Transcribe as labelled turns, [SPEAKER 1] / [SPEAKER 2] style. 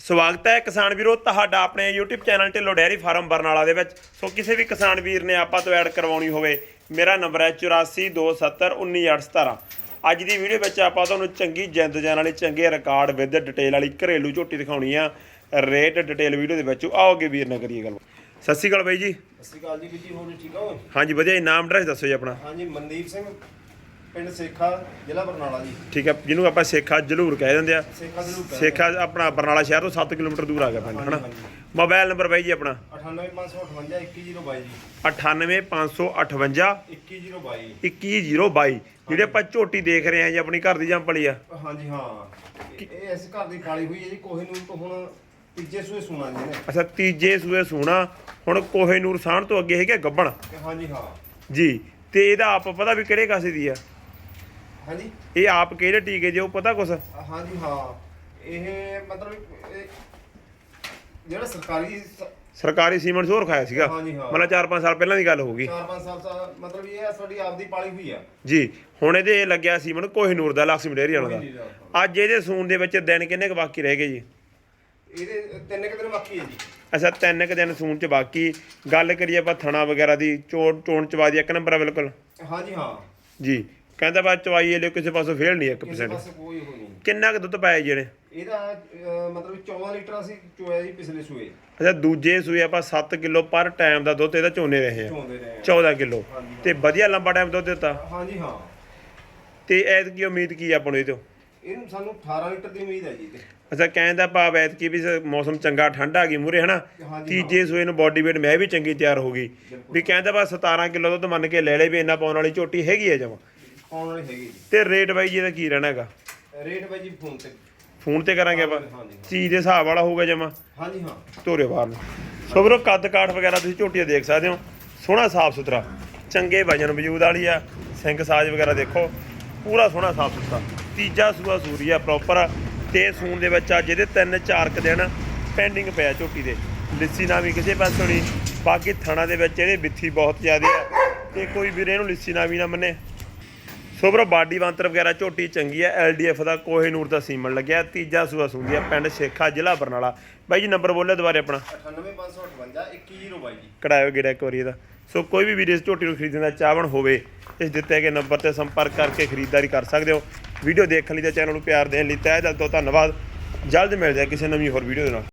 [SPEAKER 1] ਸਵਾਗਤ ਹੈ ਕਿਸਾਨ ਵੀਰੋ ਤੁਹਾਡਾ ਆਪਣੇ YouTube channel Dhillon dairy farm Barnala ਦੇ ਵਿੱਚ। ਸੋ ਕਿਸੇ ਵੀ ਕਿਸਾਨ ਵੀਰ ਨੇ ਆਪਾਂ ਤੋਂ ਐਡ ਕਰਵਾਉਣੀ ਹੋਵੇ ਮੇਰਾ ਨੰਬਰ ਹੈ 8427191817 ਅੱਜ ਦੀ ਵੀਡੀਓ ਵਿੱਚ ਆਪਾਂ ਤੁਹਾਨੂੰ ਚੰਗੀ ਜਿੰਦ ਜਾਨ ਵਾਲੀ ਚੰਗੇ ਰਿਕਾਰਡ ਵਿਦ ਡਿਟੇਲ ਵਾਲੀ ਘਰੇਲੂ ਝੋਟੀ ਦਿਖਾਉਣੀ ਆ। ਰੇਟ ਡਿਟੇਲ ਵੀਡੀਓ ਦੇ ਵਿੱਚ। ਆਓਗੇ ਵੀਰ ਨਾਲ ਕਰੀਏ ਗੱਲ। ਸਤਿ ਸ਼੍ਰੀ ਅਕਾਲ ਬਾਈ ਜੀ।
[SPEAKER 2] ਸਤਿ ਸ਼੍ਰੀ ਅਕਾਲ ਜੀ ਵੀਰ ਜੀ ਹੋਰ ਠੀਕ ਹੋ?
[SPEAKER 1] ਹਾਂਜੀ ਵਧੀਆ ਨਾਮ ਐਡਰੈਸ ਦੱਸੋ ਜੀ ਆਪਣਾ।
[SPEAKER 2] ਹਾਂਜੀ ਮਨਦੀਪ ਸਿੰਘ। ਪਿੰਡ ਸੇਖਾ ਜ਼ਿਲ੍ਹਾ ਬਰਨਾਲਾ ਜੀ।
[SPEAKER 1] ਠੀਕ ਹੈ ਜਿਹਨੂੰ ਆਪਾਂ ਸੇਖਾ ਜਲੂਰ ਕਹਿ ਦਿੰਦੇ ਆ।
[SPEAKER 2] ਸੇਖਾ ਰੂਪ
[SPEAKER 1] ਸੇਖਾ ਆਪਣਾ ਬਰਨਾਲਾ ਸ਼ਹਿਰ ਤੋਂ 7 ਕਿਲੋਮੀਟਰ ਦੂਰ ਆ ਗਿਆ ਪਿੰਡ ਹਨਾ?
[SPEAKER 2] ਹਾਂਜੀ।
[SPEAKER 1] ਮੋਬਾਈਲ ਨੰਬਰ ਬਾਈ ਜੀ ਆਪਣਾ।
[SPEAKER 2] 98558 21022 ਜੀ।
[SPEAKER 1] 98558
[SPEAKER 2] 21022
[SPEAKER 1] 2102 ਜਿਹੜੇ ਆਪਾਂ ਝੋਟੀ ਦੇਖ ਰਹੇ ਆ ਜੀ ਆਪਣੀ ਘਰ ਦੀ ਜੰਪਲੀ ਆ।
[SPEAKER 2] ਹਾਂਜੀ ਹਾਂ। ਇਹ ਇਸ ਘਰ ਦੀ ਕਾਲੀ ਹੋਈ ਹੈ ਜੀ ਕੋਹੇ ਨੂੰ ਤੋਂ ਹੁਣ ਤੀਜੇ ਸੂਏ ਸੁਣਾ ਜੀ ਨੇ
[SPEAKER 1] ਅੱਛਾ ਤੀਜੇ ਸੂਏ ਸੂਣਾ ਹੁਣ ਕੋਹੇ ਨੂਰ ਸਾਹਣ ਤੋਂ ਅੱਗੇ ਹੈਗੇ ਗੱਬਣ।
[SPEAKER 2] ਹਾਂਜੀ ਹਾਂ।
[SPEAKER 1] ਜੀ ਤੇ ਇਹਦਾ ਆਪ ਪਤਾ ਵੀ ਕਿਹੜੇ ਕਾਸੇ ਦੀ ਆ?
[SPEAKER 2] ਹਾਂਜੀ?
[SPEAKER 1] ਇਹ ਆਪ ਕਿਹੜੇ ਟੀਕੇ ਜੇ ਉਹ ਪਤਾ ਕੁਛ?
[SPEAKER 2] ਹਾਂਜੀ ਹਾਂ। ਇਹ ਮਤਲਬ ਇਹ ਜਿਹੜਾ ਸਰਕਾਰੀ ਸ-
[SPEAKER 1] ਸਰਕਾਰੀ ਸੀਮੈਂਟ ਸੋਰ ਖਾਇਆ ਸੀਗਾ।
[SPEAKER 2] ਹਾਂਜੀ, ਹਾਂ।
[SPEAKER 1] ਮਤਲਬ 4-5 ਸਾਲ ਪਹਿਲਾਂ ਦੀ ਗੱਲ ਹੋਊਗੀ
[SPEAKER 2] ਚਾਰ ਪੰਜ ਸਾਲ ਦਾ ਮਤਲਬ ਇਹ ਆ ਸਾਡੀ ਆਪਦੀ ਪਾਲੀ ਹੋਈ ਆ।
[SPEAKER 1] ਜੀ ਹੁਣ ਇਹਦੇ ਲੱਗਿਆ ਸੀਮੈਂਟ ਕੋਹੇ ਨੂਰ ਦਾ ਲక్ష్ਮੀ ਡੇਅਰੀ ਵਾਲਾ
[SPEAKER 2] ਕੋਹਿਨੂਰ
[SPEAKER 1] ਦਾ। ਅੱਜ ਇਹਦੇ ਸੂਣ ਦੇ ਵਿੱਚ ਦਿਨ ਕਿੰਨੇ ਕੁ ਬਾਕੀ ਰਹਿ ਗਏ ਜੀ?
[SPEAKER 2] ਇਹਦੇ ਤਿੰਨ ਕੁ ਦਿਨ ਬਾਕੀ ਹੈ ਜੀ।
[SPEAKER 1] ਅੱਛਾ ਤਿੰਨ ਕੁ ਦਿਨ ਸੂਣ ਚ ਬਾਕੀ। ਗੱਲ ਕਰੀਏ ਆਪਾਂ ਥਣਾ ਵਗੈਰਾ ਦੀ ਚੋਣ ਚੋਣ ਚਵਾ ਦੀ ਇੱਕ ਨੰਬਰ ਆ ਬਿਲਕੁਲ।
[SPEAKER 2] ਹਾਂਜੀ ਹਾਂ।
[SPEAKER 1] ਜੀ। ਕਹਿੰਦਾ ਬਾ ਚਵਾਈ ਇਹਲੇ ਕਿਸੇ ਪਾਸੋਂ ਫੇਲ ਨਹੀਂ
[SPEAKER 2] ਕਿਸੇ
[SPEAKER 1] 1%
[SPEAKER 2] ਪਾਸੇ ਕੋਈ ਹੋ ਨਹੀਂ।
[SPEAKER 1] ਕਿੰਨਾ ਕੁ ਦੁੱਧ ਪਾਇਆ ਜਿਹੜੇ
[SPEAKER 2] ਇਹਦਾ ਅਹ, ਮਤਲਬ 14 ਲੀਟਰ ਅਸੀਂ ਚੋਇਆ ਜੀ ਪਿਛਲੇ ਸੂਏ।
[SPEAKER 1] ਅੱਛਾ ਦੂਜੇ ਸੂਏ ਆਪਾਂ 7 ਕਿਲੋ ਪਰ ਟਾਈਮ ਦਾ ਦੁੱਧ ਇਹਦਾ ਚੋਨੇ ਰਹੇ ਆ।
[SPEAKER 2] ਚੋਂਦੇ ਰਹੇ ਆ।
[SPEAKER 1] 14 ਕਿਲੋ।
[SPEAKER 2] ਹਾਂਜੀ।
[SPEAKER 1] ਤੇ ਵਧੀਆ ਲੰਬਾ ਟਾਈਮ ਦੁੱਧ ਦਿੱਤਾ?
[SPEAKER 2] ਹਾਂਜੀ ਹਾਂ।
[SPEAKER 1] ਤੇ ਐਤ ਕੀ ਉਮੀਦ ਕੀ ਆ ਆਪਾਂ ਨੂੰ ਇਹ ਤੋਂ?
[SPEAKER 2] ਇਹਨੂੰ ਸਾਨੂੰ 18 ਲੀਟਰ ਦੀ ਉਮੀਦ ਹੈ ਜੀ ਤੇ
[SPEAKER 1] ਅੱਛਾ ਕਹਿੰਦਾ ਭਾਵ ਐਤ ਕੀ ਵੀ ਸ- ਮੌਸਮ ਚੰਗਾ ਠੰਡ ਆ ਗਈ ਮੂਰੇ ਹਨਾ?
[SPEAKER 2] ਹਾਂਜੀ,
[SPEAKER 1] ਤੀਜੇ ਸੂਏ ਨੂੰ ਬਾਡੀ weight ਮੈਂ ਵੀ ਚੰਗੀ ਤਿਆਰ ਹੋ ਗਈ। ਵੀ ਕਹਿੰਦਾ ਬਾ 17 ਕਿਲੋ ਦੁੱਧ ਮੰਨ ਕੇ ਲੈ ਲੈ ਵੀ ਇੰਨਾ ਪਾਉਣ ਵਾਲੀ ਝੋਟੀ ਹੈਗੀ ਆ ਜਮਾ।
[SPEAKER 2] ਆਉਣ ਵਾਲੀ ਹੈਗੀ ਜੀ।
[SPEAKER 1] ਤੇ ਰੇਟ ਬਾਈ ਜੀ ਇਹਦਾ ਕੀ ਰਹਿਣਾ ਹੈਗਾ?
[SPEAKER 2] ਰੇਟ ਬਾਈ ਜੀ ਫੋਨ ਤੇ।
[SPEAKER 1] ਫੋਨ ਤੇ ਕਰਾਂਗੇ ਆਪਾਂ?
[SPEAKER 2] ਹਾਂਜੀ
[SPEAKER 1] ਚੀਜ਼ ਦੇ ਹਿਸਾਬ ਵਾਲਾ ਹੋਊਗਾ ਜਮਾ?
[SPEAKER 2] ਹਾਂਜੀ ਹਾਂ।
[SPEAKER 1] ਧੋਰੇ ਬਾਹਰ ਨੂੰ। ਸੋ ਵੀਰੋ ਕੱਦ ਕਾਠ ਵਗੈਰਾ ਤੁਸੀਂ ਝੋਟੀਆਂ ਦੇਖ ਸਕਦੇ ਹੋ। ਸੋਹਣਾ ਸਾਫ਼ ਸੁਥਰਾ। ਚੰਗੇ ਵਜਨ ਵਜੂਦ ਵਾਲੀ ਆ। ਸਿੰਘ ਸਾਜ ਵਗੈਰਾ ਦੇਖੋ। ਪੂਰਾ ਸੋਹਣਾ ਸਾਫ਼ ਸੁਥਰਾ। ਤੀਜਾ ਸੂਆ ਸੂਰੀ ਆ ਪ੍ਰੋਪਰ ਤੇ ਸੂਣ ਦੇ ਵਿੱਚ ਅੱਜ ਇਹਦੇ ਤਿੰਨ ਚਾਰ ਕੁ ਦਿਨ ਪੈਂਡਿੰਗ ਪਿਆ ਝੋਟੀ ਦੇ। ਲਿੱਸੀ ਨਾ ਵੀ ਕਿਸੇ ਪਾਸੋਂ ਨਹੀਂ। ਬਾਕੀ ਥਣਾ ਦੇ ਵਿੱਚ ਇਹਦੇ ਬਿੱਥੀ ਬਹੁਤ ਜ਼ਿਆਦਾ ਆ। ਤੇ ਕੋਈ ਵੀਰੇ ਇਹਨੂੰ ਲਿੱਸੀ ਨਾ ਵੀ ਨਾ ਮੰਨੇ। ਸੋ ਬਰੋ ਬਾਡੀ ਬੰਤਰ ਵਗੈਰਾ ਝੋਟੀ ਚੰਗੀ ਹੈ ਐਲਡੀਐਫ ਦਾ ਕੋਹੇ ਨੂਰ ਦਾ ਸੀਮਨ ਲੱਗਿਆ ਤੀਜਾ ਸੂਆ ਸੁੰਦੀ ਆ ਪਿੰਡ ਸ਼ੇਖਾ ਜ਼ਿਲ੍ਹਾ ਬਰਨਾਲਾ। ਬਾਈ ਜੀ ਨੰਬਰ ਬੋਲਿਓ ਦੁਬਾਰੇ ਆਪਣਾ।
[SPEAKER 2] 98558 21022 ਜੀ।
[SPEAKER 1] ਕਢਾਇਓ ਗੇੜਾ ਇੱਕ ਵਾਰੀ ਇਹਦਾ। ਸੋ ਕੋਈ ਵੀ ਵੀਰ ਇਸ ਝੋਟੀ ਨੂੰ ਖਰੀਦਣ ਦਾ ਚਾਹਵਣ ਹੋਵੇ ਇਸ ਦਿੱਤੇ ਗਏ ਨੰਬਰ ਤੇ ਸੰਪਰਕ ਕਰਕੇ ਖਰੀਦਦਾਰੀ ਕਰ ਸਕਦੇ ਹੋ। ਵੀਡੀਓ ਦੇਖਣ ਲਈ ਤੇ ਚੈਨਲ ਨੂੰ ਪਿਆਰ ਦੇਣ ਲਈ ਤਹਿ ਦਿਲ ਤੋਂ ਧੰਨਵਾਦ। ਜਲਦ ਮਿਲਦੇ ਹਾਂ ਕਿਸੇ ਨਵੀਂ ਹੋਰ ਵੀਡੀਓ ਦੇ ਨਾਲ।